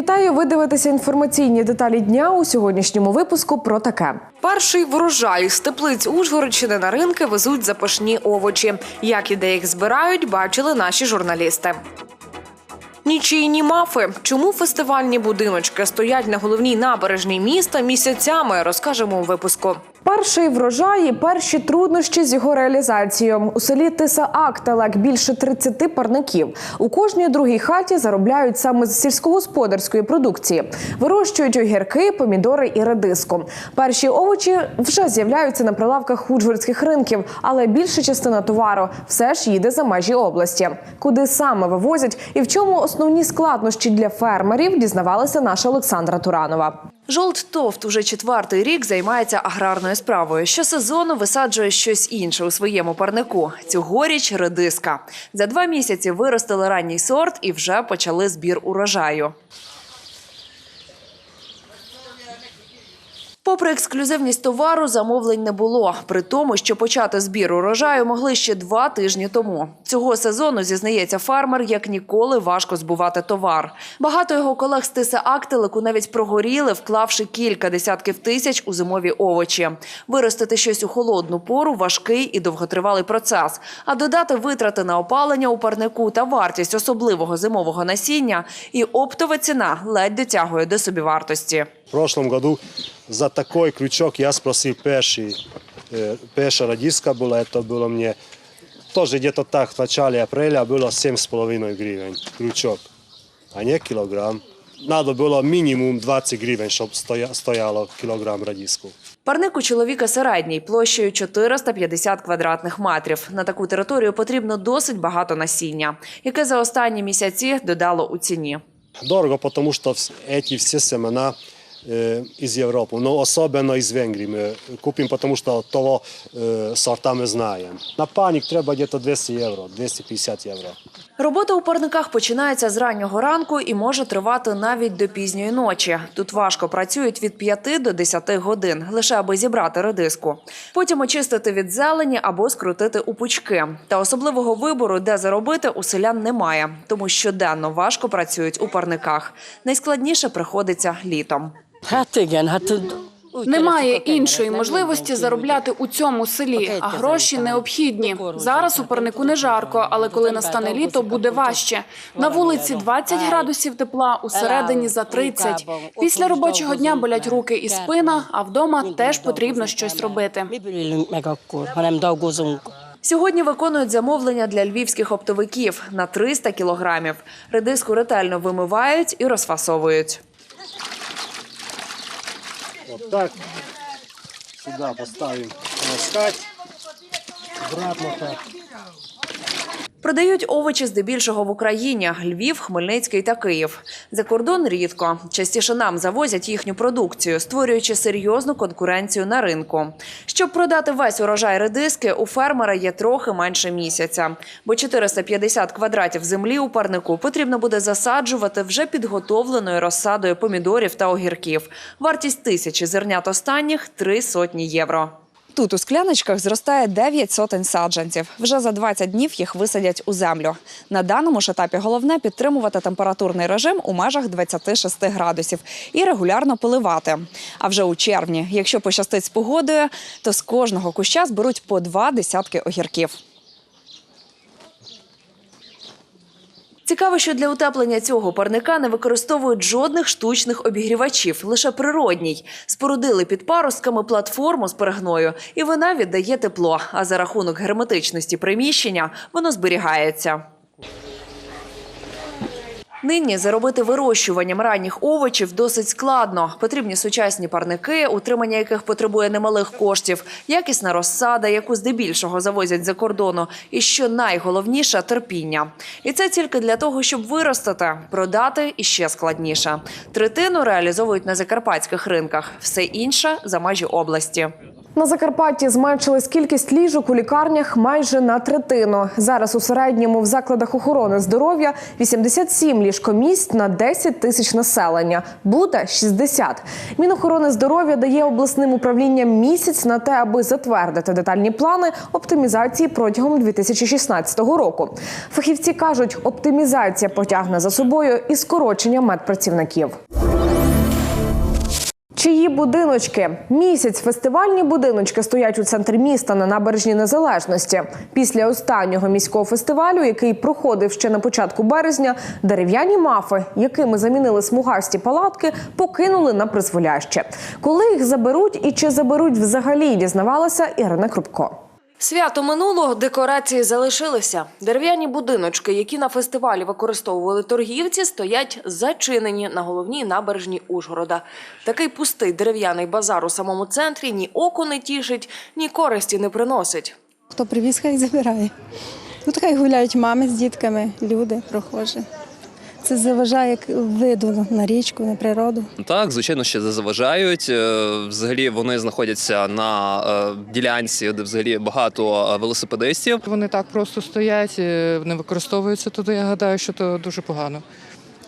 Вітаю! Ви дивитеся інформаційні деталі дня у сьогоднішньому випуску про таке. Перший врожай з теплиць Ужгородщини на ринки везуть запашні овочі. Як і де їх збирають, бачили наші журналісти. Нічийні мафи. Чому фестивальні будиночки стоять на головній набережній міста місяцями? Розкажемо у випуску. Перший врожай і перші труднощі з його реалізацією. У селі Тиса Акталек більше 30 парників. У кожній другій хаті заробляють саме з сільськогосподарської продукції. Вирощують огірки, помідори і редиску. Перші овочі вже з'являються на прилавках худжгородських ринків, але більша частина товару все ж їде за межі області. Куди саме вивозять і в чому основні складнощі для фермерів, дізнавалася наша Олександра Туранова. Жолт Тофт уже четвертий рік займається аграрною справою. Щосезону висаджує щось інше у своєму парнику. Цьогоріч редиска. За два місяці виростили ранній сорт і вже почали збір урожаю. Попри ексклюзивність товару, замовлень не було. При тому, що почати збір урожаю могли ще два тижні тому. Цього сезону зізнається фермер, як ніколи важко збувати товар. Багато його колег з Тиса Актелику навіть прогоріли, вклавши кілька десятків тисяч у зимові овочі. Виростити щось у холодну пору важкий і довготривалий процес. А додати витрати на опалення у парнику та вартість особливого зимового насіння і оптова ціна ледь дотягує до собівартості. В прошлом году за такой крючок я спросил перший, э, перша радиска была, это было мне тоже где-то так в начале апреля было 7,5 гривен крючок, а не килограмм. Надо было минимум 20 гривен, чтобы стоя, стояло килограмм радиску. Парник у чоловіка середній, площею 450 квадратних метрів. На таку територію потрібно досить багато насіння, яке за останні місяці додало у ціні. Дорого, потому что вс- эти все семена э, из Европы, но особенно из Венгрии мы купим, потому что того э, сорта мы знаем. На паник треба где-то 200 евро, 250 евро. Робота у парниках починається з раннього ранку і може тривати навіть до пізньої ночі. Тут важко працюють від 5 до 10 годин, лише аби зібрати редиску. Потім очистити від зелені або скрутити у пучки. Та особливого вибору, де заробити, у селян немає, тому щоденно важко працюють у парниках. Найскладніше приходиться літом. Hát Немає іншої можливості заробляти у цьому селі, а гроші необхідні. Зараз у парнику не жарко, але коли настане літо, буде важче. На вулиці 20 градусів тепла, усередині за 30. Після робочого дня болять руки і спина, а вдома теж потрібно щось робити. Сьогодні виконують замовлення для львівських оптовиків на 300 кілограмів. Редиску ретельно вимивають і розфасовують. Вот так. Сюда поставим полоскать. Обратно так. Продають овочі здебільшого в Україні: Львів, Хмельницький та Київ. За кордон рідко. Частіше нам завозять їхню продукцію, створюючи серйозну конкуренцію на ринку. Щоб продати весь урожай редиски, у фермера є трохи менше місяця, бо 450 квадратів землі у парнику потрібно буде засаджувати вже підготовленою розсадою помідорів та огірків. Вартість тисячі зернят останніх три сотні євро. Тут у скляночках зростає 9 сотень саджанців. Вже за 20 днів їх висадять у землю. На даному ж етапі головне підтримувати температурний режим у межах 26 градусів і регулярно поливати. А вже у червні, якщо пощастить з погодою, то з кожного куща зберуть по два десятки огірків. Цікаво, що для утеплення цього парника не використовують жодних штучних обігрівачів, лише природній. Спорудили під паростками платформу з перегною, і вона віддає тепло. А за рахунок герметичності приміщення воно зберігається. Нині заробити вирощуванням ранніх овочів досить складно. Потрібні сучасні парники, утримання яких потребує немалих коштів, якісна розсада, яку здебільшого завозять за кордону, і що найголовніше терпіння. І це тільки для того, щоб виростити, продати і ще складніше. Третину реалізовують на закарпатських ринках, все інше за межі області. На Закарпатті зменшилась кількість ліжок у лікарнях майже на третину. Зараз у середньому в закладах охорони здоров'я 87 ліжкомісць на 10 тисяч населення. Буде 60. Мінохорони здоров'я дає обласним управлінням місяць на те, аби затвердити детальні плани оптимізації протягом 2016 року. Фахівці кажуть, оптимізація потягне за собою і скорочення медпрацівників. Чиї будиночки? Місяць фестивальні будиночки стоять у центрі міста на набережній незалежності. Після останнього міського фестивалю, який проходив ще на початку березня, дерев'яні мафи, якими замінили смугасті палатки, покинули на призволяще. Коли їх заберуть і чи заберуть взагалі, дізнавалася Ірина Крупко. Свято минуло, декорації залишилися. Дерев'яні будиночки, які на фестивалі використовували торгівці, стоять зачинені на головній набережні Ужгорода. Такий пустий дерев'яний базар у самому центрі ні оку не тішить, ні користі не приносить. Хто привіз, хай забирає. Тут хай гуляють мами з дітками, люди, прохожі. Це заважає як виду на річку, на природу. Так, звичайно, ще заважають. Е, Взагалі вони знаходяться на е, ділянці, де взагалі багато е, велосипедистів. Вони так просто стоять, не використовуються туди. Я гадаю, що це дуже погано.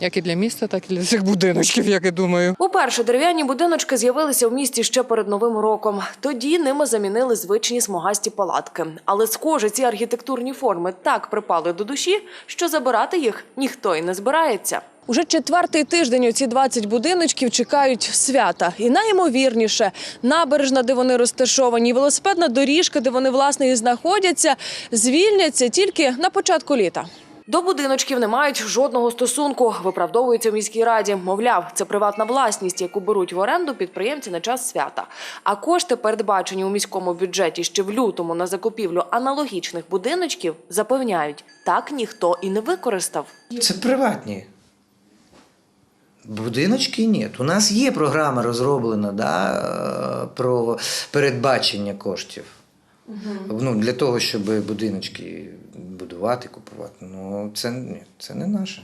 Як і для міста, так і для цих будиночків, як я думаю. Уперше дерев'яні будиночки з'явилися в місті ще перед новим роком. Тоді ними замінили звичні смугасті палатки. Але схоже, ці архітектурні форми так припали до душі, що забирати їх ніхто й не збирається. Уже четвертий тиждень оці 20 будиночків чекають свята. І найімовірніше, набережна, де вони розташовані, і велосипедна доріжка, де вони власне і знаходяться, звільняться тільки на початку літа. До будиночків не мають жодного стосунку. Виправдовуються в міській раді. Мовляв, це приватна власність, яку беруть в оренду підприємці на час свята. А кошти, передбачені у міському бюджеті ще в лютому на закупівлю аналогічних будиночків, запевняють, так ніхто і не використав. Це приватні. Будиночки ні. У нас є програма розроблена да, про передбачення коштів. Ну, для того, щоб будиночки будувати, купувати. Ну, це, ні, це не наше.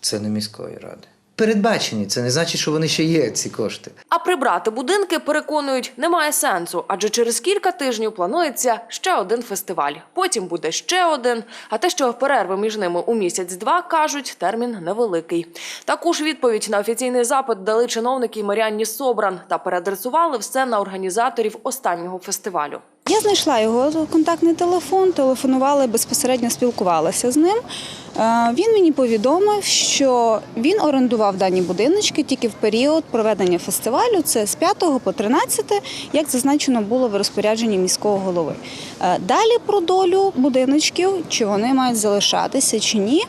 Це не міської ради. Передбачені, це не значить, що вони ще є, ці кошти. А прибрати будинки, переконують, немає сенсу, адже через кілька тижнів планується ще один фестиваль. Потім буде ще один. А те, що перерви між ними у місяць-два, кажуть, термін невеликий. Таку ж відповідь на офіційний запит дали чиновники Маріанні Собран та переадресували все на організаторів останнього фестивалю. Я знайшла його контактний телефон, телефонувала, безпосередньо спілкувалася з ним. Е, Він мені повідомив, що він орендував дані будиночки тільки в період проведення фестивалю. Це з 5 по 13, як зазначено було в розпорядженні міського голови. Е, Далі про долю будиночків, чи вони мають залишатися чи ні,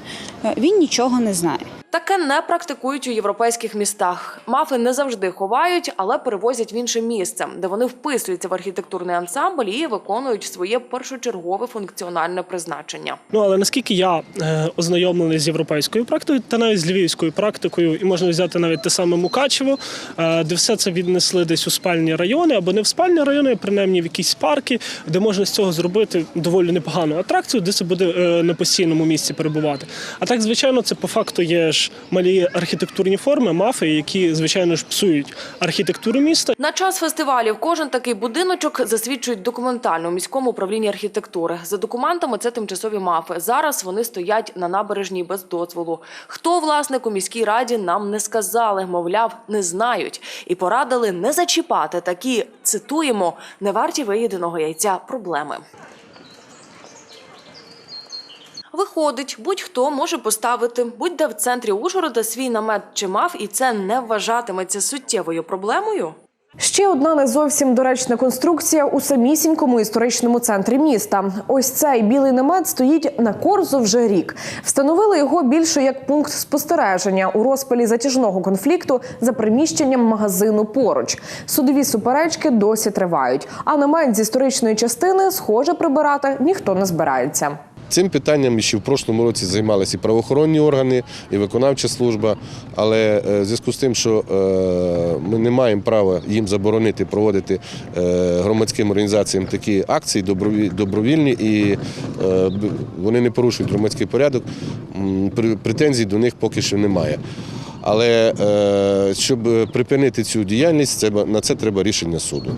е, він нічого не знає. Таке не практикують у європейських містах. Мафи не завжди ховають, але перевозять в інше місце, де вони вписуються в архітектурний ансамбль і виконують своє першочергове функціональне призначення. Ну але наскільки я е, ознайомлений з європейською практикою, та навіть з львівською практикою, і можна взяти навіть те саме Мукачево, е, де все це віднесли десь у спальні райони, або не в спальні райони, а принаймні в якісь парки, де можна з цього зробити доволі непогану атракцію, де це буде е, на постійному місці перебувати. А так, звичайно, це по факту є ж малі архітектурні форми, мафи, які звичайно ж псують архітектуру міста. На час фестивалів кожен такий будиночок засвідчують документально у міському управлінні архітектури. За документами це тимчасові мафи. Зараз вони стоять на набережній без дозволу. Хто власник у міській раді нам не сказали, мовляв, не знають і порадили не зачіпати такі цитуємо не варті виїденого яйця проблеми. Виходить, будь-хто може поставити будь-де в центрі Ужгорода свій намет чи мав, і це не вважатиметься суттєвою проблемою. Ще одна не зовсім доречна конструкція у самісінькому історичному центрі міста. Ось цей білий намет стоїть на корзу вже рік. Встановили його більше як пункт спостереження у розпалі затяжного конфлікту за приміщенням магазину поруч. Судові суперечки досі тривають. А намет з історичної частини, схоже, прибирати ніхто не збирається. Цим питанням ще в прошлому році займалися і правоохоронні органи, і виконавча служба. Але е, в зв'язку з тим, що е, ми не маємо права їм заборонити проводити е, громадським організаціям такі акції добровільні, і вони не порушують громадський порядок, претензій до них поки що немає. Але щоб припинити цю діяльність, на це треба рішення суду.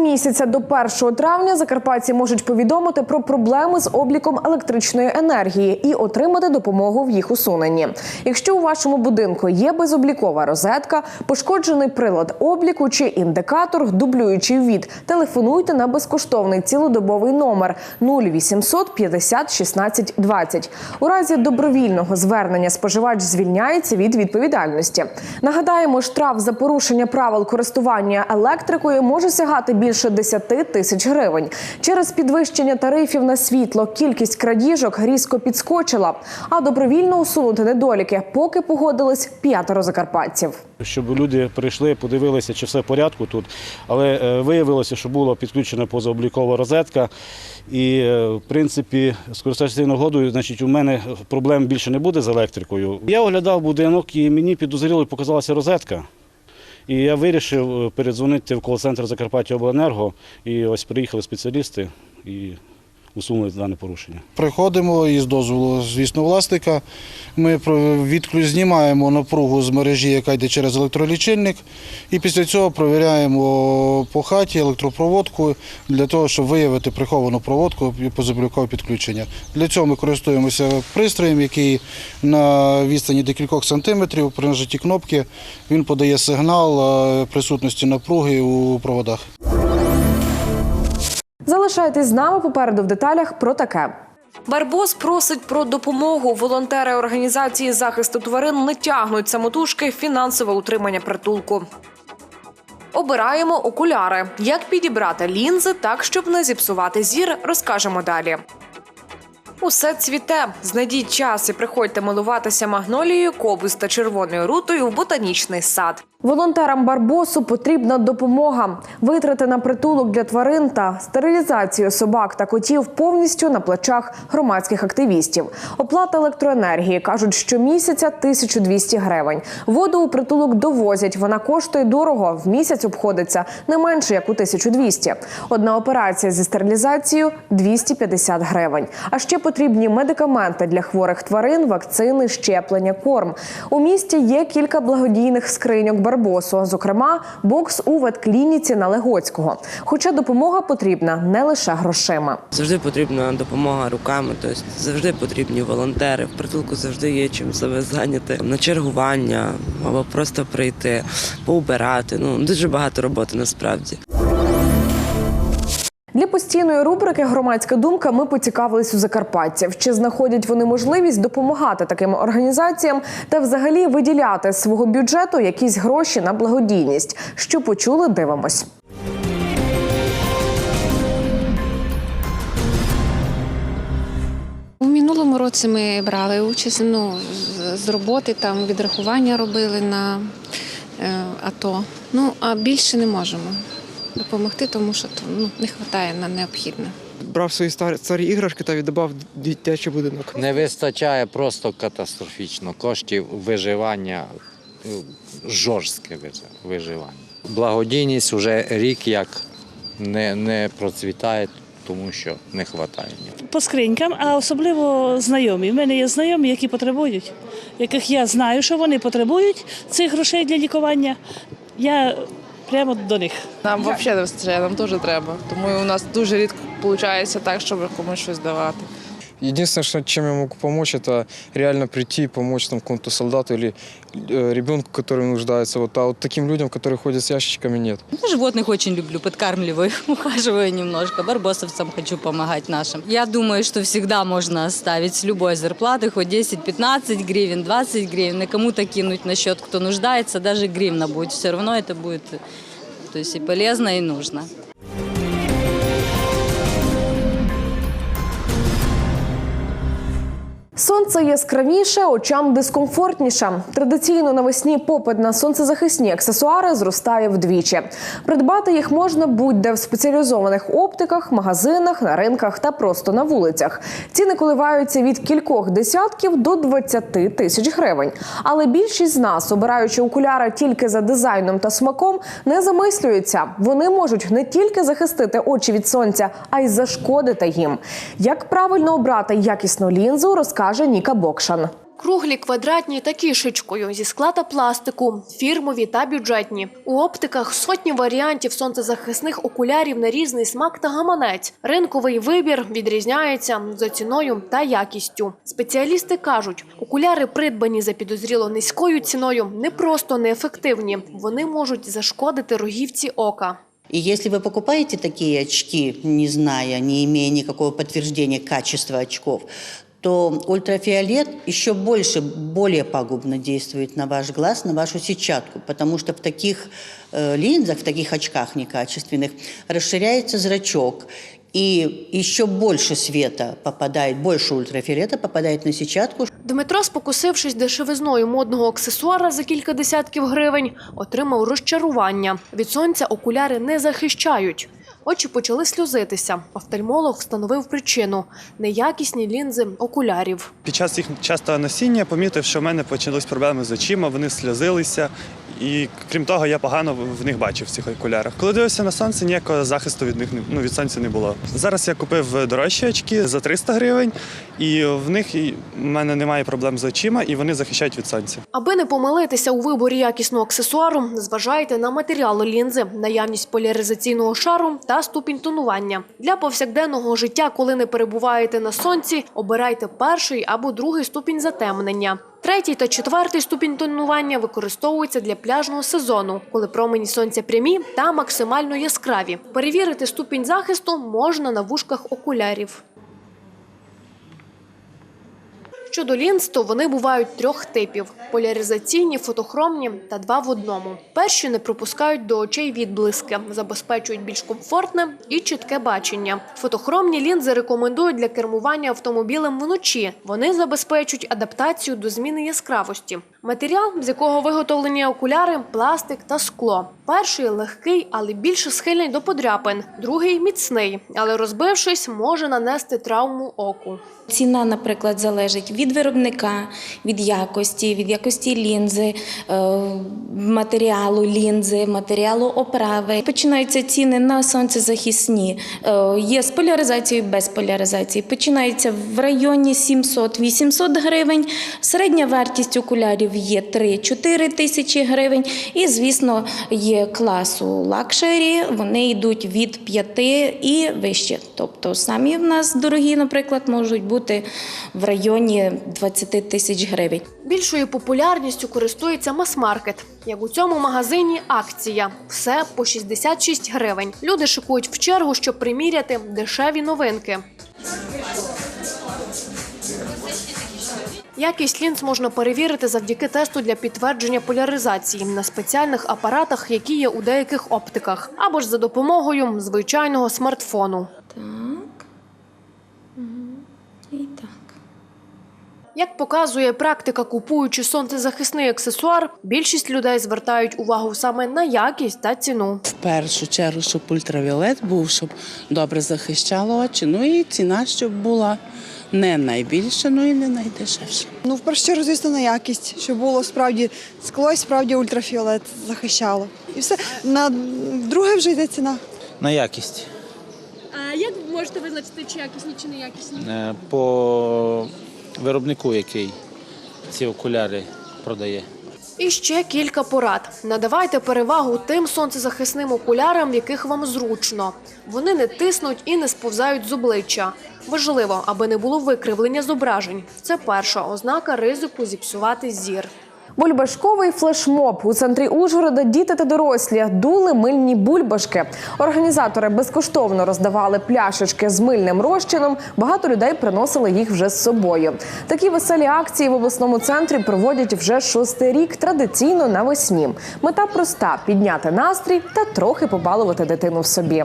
Місяця до 1 травня закарпатці можуть повідомити про проблеми з обліком електричної енергії і отримати допомогу в їх усуненні. Якщо у вашому будинку є безоблікова розетка, пошкоджений прилад обліку чи індикатор, дублюючий ввід, телефонуйте на безкоштовний цілодобовий номер 0800 50 16 20. У разі добровільного звернення споживач звільняється від відповідальності. Нагадаємо, штраф за порушення правил користування електрикою може сягати більше 10 тисяч гривень. Через підвищення тарифів на світло кількість крадіжок різко підскочила. А добровільно усунути недоліки, поки погодились п'ятеро закарпатців. щоб люди прийшли, подивилися, чи все в порядку тут. Але е, виявилося, що була підключена позаоблікова розетка. І, е, в принципі, скористатися нагодою, значить, у мене проблем більше не буде з електрикою. Я оглядав будинок і мені підозріло показалася розетка. І я вирішив е, передзвонити в кол-центр Закарпаття Обленерго. І ось приїхали спеціалісти і усунули дане порушення. Приходимо із дозволу, звісно, власника. Ми про- відклю знімаємо напругу з мережі, яка йде через електролічильник, і після цього провіряємо по хаті електропроводку для того, щоб виявити приховану проводку і позаблюкове підключення. Для цього ми користуємося пристроєм, який на відстані декількох сантиметрів при нажатті кнопки він подає сигнал е, присутності напруги у проводах. Залишайтесь з нами попереду в деталях про таке. Барбос просить про допомогу. Волонтери організації захисту тварин не тягнуть самотужки фінансове утримання притулку. Обираємо окуляри. Як підібрати лінзи так, щоб не зіпсувати зір, розкажемо далі. Усе цвіте. Знайдіть час і приходьте милуватися магнолією, кобус та червоною рутою в ботанічний сад. Волонтерам Барбосу потрібна допомога. Витрати на притулок для тварин та стерилізацію собак та котів повністю на плечах громадських активістів. Оплата електроенергії кажуть, що місяця 1200 гривень. Воду у притулок довозять. Вона коштує дорого. В місяць обходиться не менше як у 1200. Одна операція зі стерилізацією 250 гривень. А ще потрібні медикаменти для хворих тварин, вакцини, щеплення, корм. У місті є кілька благодійних скриньок Барбосу, зокрема, бокс у ветклініці на Легоцького. Хоча допомога потрібна не лише грошима. Завжди потрібна допомога руками, тобто завжди потрібні волонтери. В притулку завжди є чим себе зайняти на чергування або просто прийти, поубирати. Ну дуже багато роботи насправді. Для постійної рубрики Громадська думка ми поцікавились у закарпатців, чи знаходять вони можливість допомагати таким організаціям та взагалі виділяти з свого бюджету якісь гроші на благодійність. Що почули, дивимось. У минулому році ми брали участь ну, з- роботи, там відрахування робили на е, АТО. Ну, а більше не можемо допомогти, тому що то, ну, не вистачає на необхідне. Брав свої старі, старі іграшки та віддавав дитячий будинок. Не вистачає просто катастрофічно коштів виживання, е, жорстке виживання. Благодійність вже рік як не, не процвітає, тому що не вистачає. по скринькам, а особливо знайомі. У мене є знайомі, які потребують, яких я знаю, що вони потребують цих грошей для лікування. Я прямо до них. Нам взагалі не вистачає, нам теж треба. Тому у нас дуже рідко виходить так, щоб комусь щось давати. Единственное, что, чем я могу помочь, это реально прийти и помочь там какому-то солдату или э, ребенку, который нуждается. Вот, а вот таким людям, которые ходят с ящичками, нет. Ну, животных очень люблю, подкармливаю, ухаживаю немножко. Барбосовцам хочу помогать нашим. Я думаю, что всегда можно оставить с любой зарплаты хоть 10-15 гривен, 20 гривен, и кому-то кинуть на счет, кто нуждается, даже гривна будет. Все равно это будет то есть и полезно, и нужно. Сонце яскравіше, очам дискомфортніше. Традиційно навесні попит на сонцезахисні аксесуари зростає вдвічі. Придбати їх можна будь-де в спеціалізованих оптиках, магазинах, на ринках та просто на вулицях. Ціни коливаються від кількох десятків до 20 тисяч гривень. Але більшість з нас, обираючи окуляри тільки за дизайном та смаком, не замислюються. Вони можуть не тільки захистити очі від сонця, а й зашкодити їм. Як правильно обрати якісну лінзу, розкаже Ніка Бокшан. Круглі, квадратні та кішечкою зі скла та пластику, фірмові та бюджетні. У оптиках сотні варіантів сонцезахисних окулярів на різний смак та гаманець. Ринковий вибір відрізняється за ціною та якістю. Спеціалісти кажуть, окуляри, придбані за підозріло низькою ціною, не просто неефективні, вони можуть зашкодити рогівці ока. И если вы покупаете такие очки, не зная, не имея никакого подтверждения качества очков, то ультрафиолет еще больше, более пагубно действует на ваш глаз, на вашу сетчатку, потому что в таких э, линзах, в таких очках некачественных расширяется зрачок, и еще больше света попадает, больше ультрафиолета попадает на сетчатку, Дмитро, спокусившись дешевизною модного аксесуара за кілька десятків гривень, отримав розчарування. Від сонця окуляри не захищають. Очі почали сльозитися. Офтальмолог встановив причину – неякісні лінзи окулярів. Під час їх частого носіння помітив, що в мене почались проблеми з очима, вони сльозилися. І крім того, я погано в них бачив в цих окулярах. Коли дивився на сонце, ніякого захисту від них ну, від сонця не було. Зараз я купив дорожчі очки за 300 гривень, і в них і- в мене немає проблем з очима, і вони захищають від сонця. Аби не помилитися у виборі якісного аксесуару, зважайте на матеріали лінзи, наявність поляризаційного шару та ступінь тонування. Для повсякденного життя, коли не перебуваєте на сонці, обирайте перший або другий ступінь затемнення. Третій та четвертий ступінь тонування використовуються для пляжного сезону, коли промені сонця прямі та максимально яскраві. Перевірити ступінь захисту можна на вушках окулярів. Щодо лінз, то вони бувають трьох типів: поляризаційні, фотохромні та два в одному. Перші не пропускають до очей відблиски, забезпечують більш комфортне і чітке бачення. Фотохромні лінзи рекомендують для кермування автомобілем вночі. Вони забезпечують адаптацію до зміни яскравості. Матеріал, з якого виготовлені окуляри, пластик та скло. Перший легкий, але більше схильний до подряпин. Другий міцний, але розбившись, може нанести травму оку. Ціна, наприклад, залежить від виробника, від якості, від якості лінзи, е, матеріалу лінзи, матеріалу оправи. Починаються ціни на сонцезахисні. Е, Є з поляризацією, без поляризації. Починаються в районі 700-800 гривень. Середня вартість окулярів є 3-4 тисячі гривень. І, звісно, є класу лакшері. Вони йдуть від 5 і вище. Тобто самі в нас дорогі, наприклад, можуть бути в районі 20 тисяч гривень. Більшою популярністю користується мас-маркет. Як у цьому магазині акція. Все по 66 гривень. Люди шикують в чергу, щоб приміряти дешеві новинки. Якість лінз можна перевірити завдяки тесту для підтвердження поляризації на спеціальних апаратах, які є у деяких оптиках, або ж за допомогою звичайного смартфону. І так. Як показує практика, купуючи сонцезахисний аксесуар, більшість людей звертають увагу саме на якість та ціну. В першу чергу, щоб ультравіолет був, щоб добре захищало очі. Ну і ціна, щоб була не найбільша, ну і не найдешевша. Ну, в першу чергу, звісно, на якість, щоб було справді скло і справді ультрафіолет захищало. І все. На друге вже йде ціна. На якість. А як можете визначити, чи якісні, чи не якісні? Е, По виробнику, який ці окуляри продає. І ще кілька порад. Надавайте перевагу тим сонцезахисним окулярам, в яких вам зручно. Вони не тиснуть і не сповзають з обличчя. Важливо, аби не було викривлення зображень. Це перша ознака ризику зіпсувати зір. Бульбашковий флешмоб у центрі Ужгорода діти та дорослі дули мильні бульбашки. Організатори безкоштовно роздавали пляшечки з мильним розчином. Багато людей приносили їх вже з собою. Такі веселі акції в обласному центрі проводять вже шостий рік традиційно навесні. Мета проста підняти настрій та трохи побалувати дитину в собі.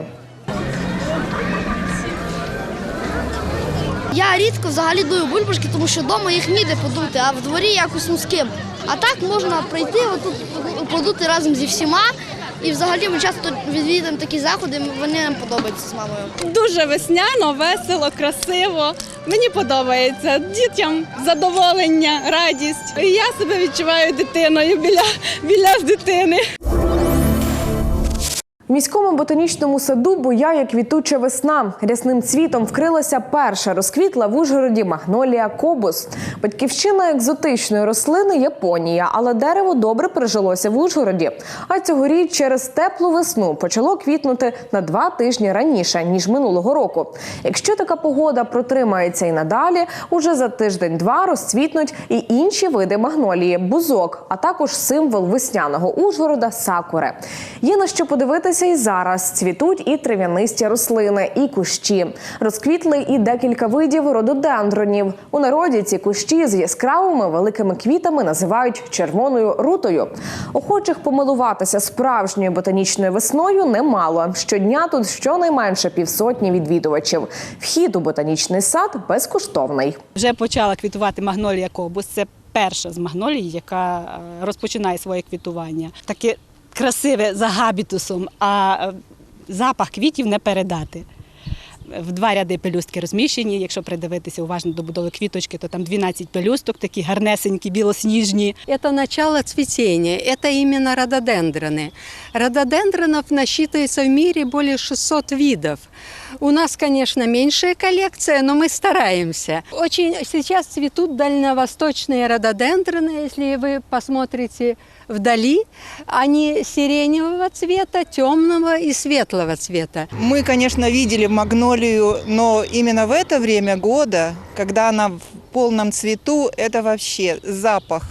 Я рідко взагалі дую бульбашки, тому що вдома їх ніде подути, а в дворі якось ну з ким. А так можна прийти, отут подути разом зі всіма. І взагалі ми часто відвідуємо такі заходи, вони нам подобаються з мамою. Дуже весняно, весело, красиво. Мені подобається. Дітям задоволення, радість. І я себе відчуваю дитиною біля, біля дитини. В міському ботанічному саду буяє квітуча весна. Рясним цвітом вкрилася перша розквітла в Ужгороді магнолія кобус. Батьківщина екзотичної рослини Японія, але дерево добре прижилося в Ужгороді. А цьогоріч через теплу весну почало квітнути на два тижні раніше ніж минулого року. Якщо така погода протримається і надалі, уже за тиждень-два розцвітнуть і інші види магнолії бузок, а також символ весняного Ужгорода сакури. Є на що подивитися і зараз. Цвітуть і трав'янисті рослини, і кущі. Розквітли і декілька видів рододендронів. У народі ці кущі з яскравими великими квітами називають червоною рутою. Охочих помилуватися справжньою ботанічною весною немало. Щодня тут щонайменше півсотні відвідувачів. Вхід у ботанічний сад безкоштовний. Вже почала квітувати магнолія кобус. Це перша з магнолій, яка е, розпочинає своє квітування. Таке красиве за габітусом, а е, запах квітів не передати. В два ряди пелюстки розміщені. Якщо придивитися уважно до будови квіточки, то там 12 пелюсток, такі гарнесенькі, білосніжні. Это начало цветения, это именно рододендроны. Рододендронов насчитывается в мире более 600 видов. У нас, конечно, меньшая коллекция, но мы стараемся. Очень сейчас цветут дальневосточные рододендроны, если вы посмотрите вдали, они сиреневого цвета, темного и светлого цвета. Мы, конечно, видели магнолию, но именно в это время года, когда она в полном цвету, это вообще запах,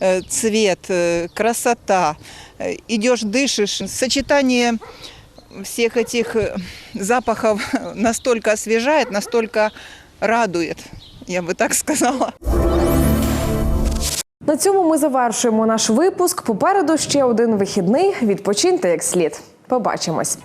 э, цвет, э, красота. Э, Идешь, дышишь. Сочетание всех этих э, запахов настолько освежает, настолько радует, я бы так сказала. На цьому ми завершуємо наш випуск. Попереду ще один вихідний. Відпочиньте як слід. Побачимось.